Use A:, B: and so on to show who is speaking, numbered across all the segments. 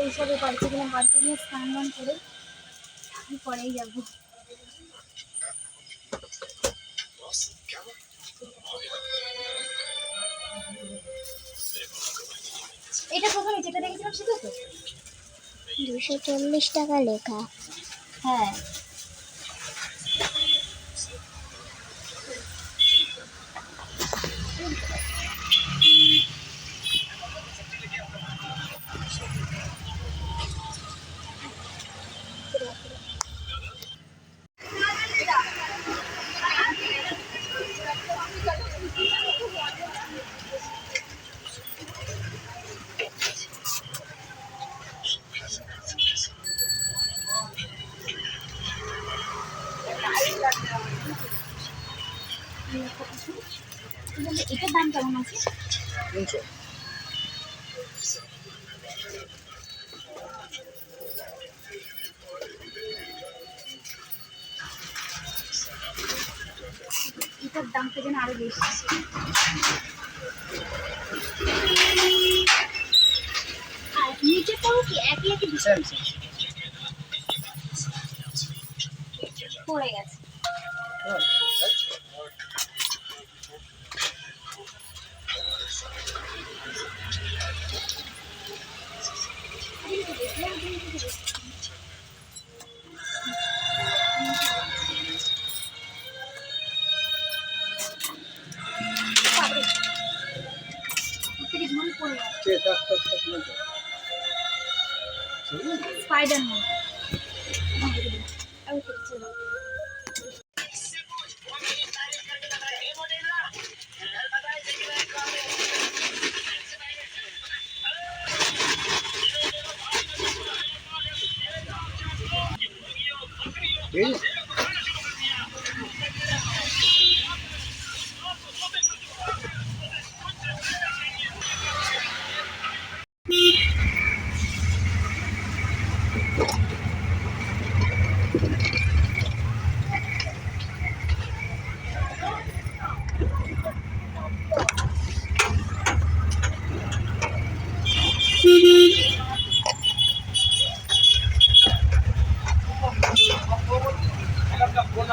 A: এইসবে বাড়িতে গিয়ে স্নান টান করে পরেই যাব। এটা প্রথমে যেটা দেখেছিলাম সেটা তো?
B: দুশো চল্লিশ টাকা লেখা।
A: হ্যাঁ। কেমন আছে?
C: তিনশো।
A: এটার দামটা যেন বেশি। আর নিচেটাও কি একই একই বিষয় পড়ে গেছে। স্পাইডারম্যান আমি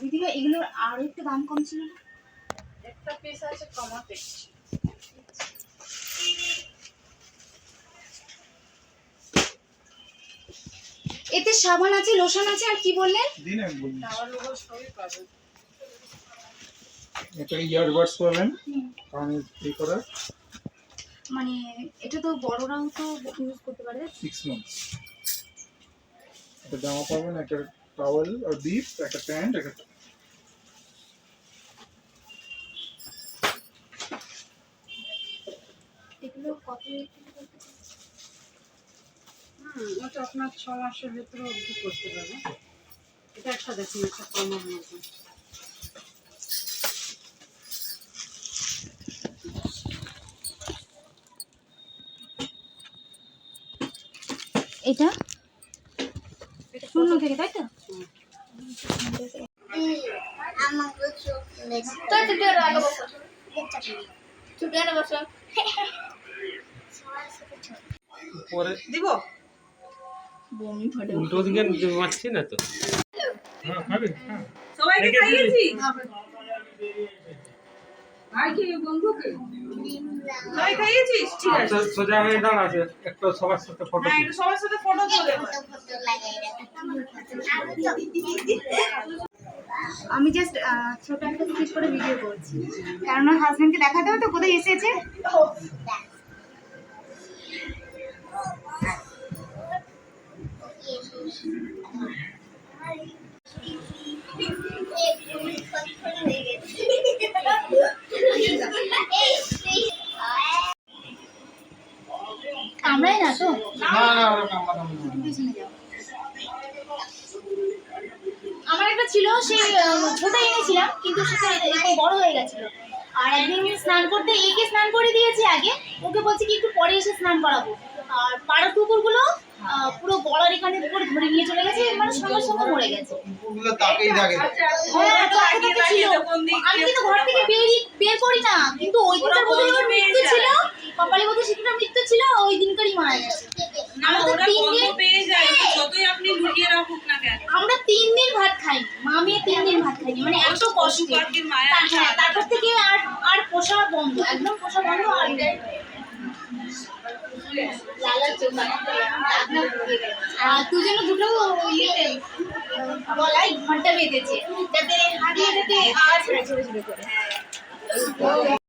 A: দিদিভাই এগুলোর আরও একটু দাম কম ছিল না?
D: একটা পিস আছে কমাতে
A: এতে সাবান আছে লোশন আছে আর কি বললেন?
C: দিন আমি বলি
D: টাওয়ার লোগো সবই পাবে।
C: এটা ইয়ারবাডস পাবেন কানে এই করার
A: মানে এটা তো বড়রাও তো ইউজ করতে পারে।
C: সিক্স মান্থস একটা জামা পাবেন একটা টাওয়েল আর বিপ একটা প্যান্ট একটা
A: এগুলো কত
D: হুম ওটা আপনার ছ মাসের ভিতরে অবধি করতে পারবে এটা একটা দেখুন একটা কমার মতো
A: এটা? শূন্য থেকে তাই তো?
D: দিব?
A: বমি ফাটে
E: উল্টো দিকে মারছি না তো।
C: হ্যাঁ খাবে হ্যাঁ
D: সবাইকে খাইয়েছি?
E: সোজা হয়ে একটু সবার সাথে ফটো
F: একটু সবার সাথে ফটো তুলে।
A: আমি জাস্ট ছোট একটা করে ভিডিও করছি। কারণ আমার হাজবেন্ডকে দেখাতে হবে তো কোথায় এসেছে? পিছনে যাও আমার একটা ছিল সেই আহ, ছোট এনেছিলাম কিন্তু সেটা এরকম বড় হয়ে গেছিল। আর একদিন স্নান করতে একে স্নান করে দিয়েছি আগে ওকে বলছি কি একটু পরে এসে স্নান করাবো। আর পাড়া কুকুরগুলো পুরো গলার এখানে করে ধরে নিয়ে চলে গেছে মানে সঙ্গে সঙ্গে মরে গেছে।
C: কুকুরগুলো তাকেই থাকে
A: হ্যাঁ। আমি কিন্তু ঘর থেকে বের করি না কিন্তু ওই দিনটার বোধহয় ওর মৃত্যু ছিল। কপালে বোধহয় সেদিনটা মৃত্যু ছিল ওই দিনকারই মারা গেছে। আমরা তো তিন দিন
F: লুকিয়ে রাখুক না কেন।
A: আমরা তিন দিন ভাত খাই মা মেয়ে তিন দিন ভাত খাইনি মানে এত কষ্ট হ্যাঁ তারপর থেকে আর আর পোষা বন্ধ একদম পোষা বন্ধ আর আর তুই যেন দুটো ইয়েতে গলায় ঘণ্টা বেঁধেছে যাতে হারিয়ে যাতে আওয়াজ ছোট ছোট করে।